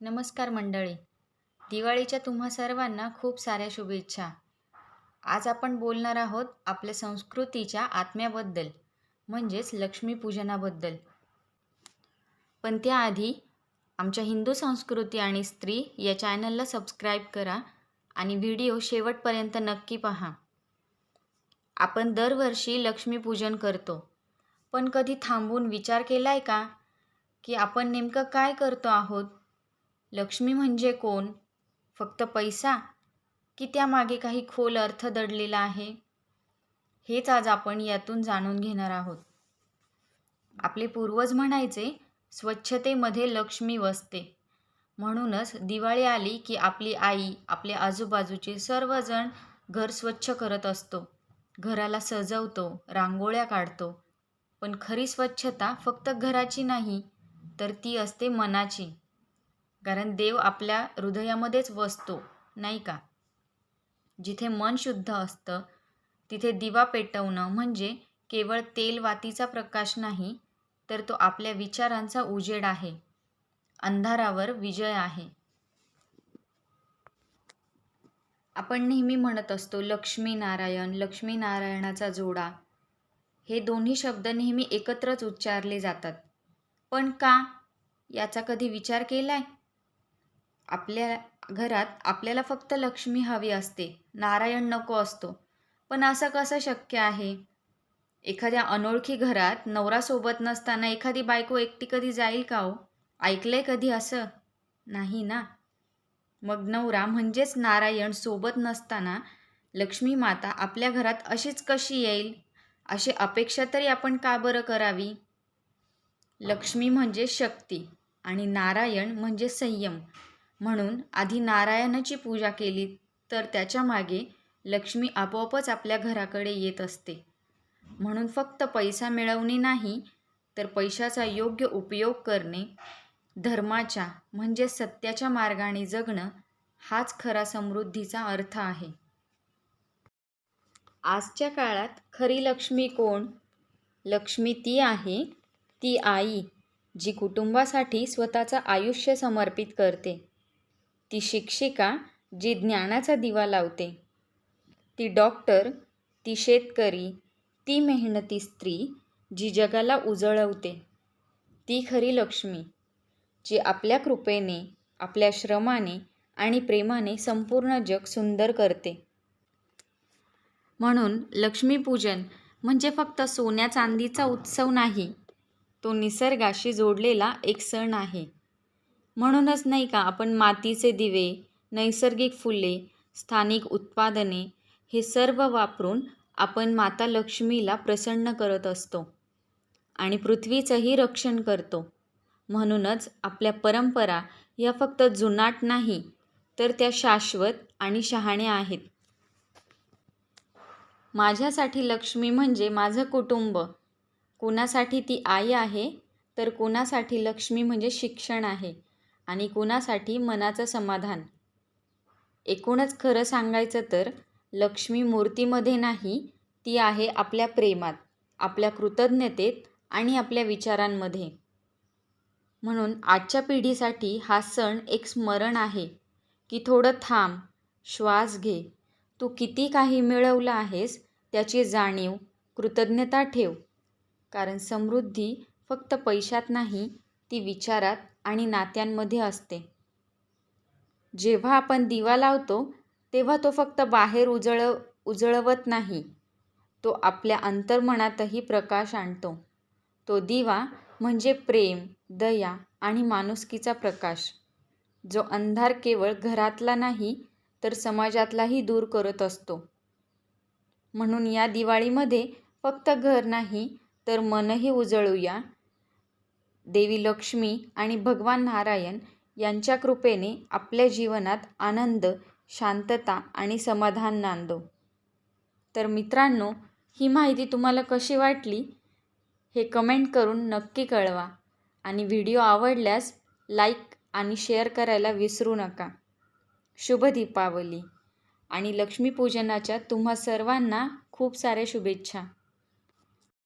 नमस्कार मंडळी. दिवाळीच्या तुम्हा सर्वांना खूप साऱ्या शुभेच्छा. आज आपण बोलणार आहोत आपल्या संस्कृतीच्या आत्म्याबद्दल म्हणजेच लक्ष्मीपूजनाबद्दल. पण त्याआधी आमच्या हिंदू संस्कृती आणि स्त्री या चॅनलला सबस्क्राईब करा आणि व्हिडिओ शेवटपर्यंत नक्की पहा. आपण दरवर्षी लक्ष्मीपूजन करतो. पण कधी थांबून विचार केला आहे का? की आपण नेमकं काय करतो आहोत? लक्ष्मी म्हणजे कोण? फक्त पैसा? की त्यामागे काही खोल अर्थ दडलेला आहे? हेच आज आपण यातून जाणून घेणार आहोत. आपले पूर्वज म्हणायचे स्वच्छतेमध्ये लक्ष्मी वसते. म्हणूनच दिवाळी आली की आपली आई आपले आजूबाजूचे सर्वजण घर स्वच्छ करत असतो. घराला सजवतो रांगोळ्या काढतो. पण खरी स्वच्छता फक्त घराची नाही तर ती असते मनाची. कारण देव आपल्या हृदयामध्येच वसतो नाही का? जिथे मन शुद्ध असतं तिथे दिवा पेटवणं म्हणजे केवळ तेल वातीचा प्रकाश नाही तर तो आपल्या विचारांचा उजेड आहे. अंधारावर विजय आहे. आपण नेहमी म्हणत असतो लक्ष्मी नारायण लक्ष्मी नारायणाचा जोडा. हे दोन्ही शब्द नेहमी एकत्रच उच्चारले जातात. पण का? याचा कधी विचार केलाय? आपल्या घरात आपल्याला फक्त लक्ष्मी हवी असते. नारायण नको असतो. पण असं कसं शक्य आहे? एखाद्या अनोळखी घरात नवरासोबत नसताना एखादी बायको एकटी कधी जाईल का हो? ऐकलंय कधी असं? नाही ना. मग नवरा म्हणजेच नारायण सोबत नसताना लक्ष्मी माता आपल्या घरात अशीच कशी येईल? अशी अपेक्षा तरी आपण का बरं करावी? लक्ष्मी म्हणजे शक्ती आणि नारायण म्हणजे संयम. म्हणून आधी नारायणाची पूजा केली तर त्याच्यामागे लक्ष्मी आपोआपच आपल्या घराकडे येत असते. म्हणून फक्त पैसा मिळवणे नाही तर पैशाचा योग्य उपयोग करणे धर्माच्या म्हणजे सत्याच्या मार्गाने जगणं हाच खरा समृद्धीचा अर्थ आहे. आजच्या काळात खरी लक्ष्मी कोण? लक्ष्मी ती आहे ती आई जी कुटुंबासाठी स्वतःचं आयुष्य समर्पित करते. ती शिक्षिका जी ज्ञानाचा दिवा लावते. ती डॉक्टर ती शेतकरी ती मेहनती स्त्री जी जगाला उजळवते. ती खरी लक्ष्मी जी आपल्या कृपेने आपल्या श्रमाने आणि प्रेमाने संपूर्ण जग सुंदर करते. म्हणून लक्ष्मीपूजन म्हणजे फक्त सोन्या चांदीचा उत्सव नाही तो निसर्गाशी जोडलेला एक सण आहे. म्हणूनच नाही का आपण मातीचे दिवे नैसर्गिक फुले स्थानिक उत्पादने हे सर्व वापरून आपण माता लक्ष्मीला प्रसन्न करत असतो आणि पृथ्वीचंही रक्षण करतो. म्हणूनच आपल्या परंपरा या फक्त जुनाट नाही तर त्या शाश्वत आणि शहाण्या आहेत. माझ्यासाठी लक्ष्मी म्हणजे माझं कुटुंब. कुणासाठी ती आई आहे तर कुणासाठी लक्ष्मी म्हणजे शिक्षण आहे. आणि कुणासाठी मनाचं समाधान? एकूणच खरं सांगायचं तर लक्ष्मी मूर्तीमध्ये नाही ती आहे आपल्या प्रेमात आपल्या कृतज्ञतेत आणि आपल्या विचारांमध्ये. म्हणून आजच्या पिढीसाठी हा सण एक स्मरण आहे की थोडं थांब श्वास घे. तू किती काही मिळवलं आहेस त्याची जाणीव कृतज्ञता ठेव. कारण समृद्धी फक्त पैशात नाही ती विचारात आणि नात्यांमध्ये असते. जेव्हा आपण दिवा लावतो तेव्हा तो फक्त बाहेर उजळ उजळवत नाही. तो आपल्या अंतर्मनातही प्रकाश आणतो. तो दिवा म्हणजे प्रेम दया आणि माणुसकीचा प्रकाश. जो अंधार केवळ घरातला नाही तर समाजातलाही दूर करत असतो. म्हणून या दिवाळीमध्ये फक्त घर नाही तर मनही उजळूया देवी लक्ष्मी आणि भगवान नारायण यांच्या कृपेने आपल्या जीवनात आनंद शांतता आणि समाधान नांदो. तर मित्रांनो ही माहिती तुम्हाला कशी वाटली हे कमेंट करून नक्की कळवा आणि व्हिडिओ आवडल्यास लाईक आणि शेअर करायला विसरू नका. शुभ दीपावली आणि लक्ष्मीपूजनाच्या तुम्हा सर्वांना खूप साऱ्या शुभेच्छा.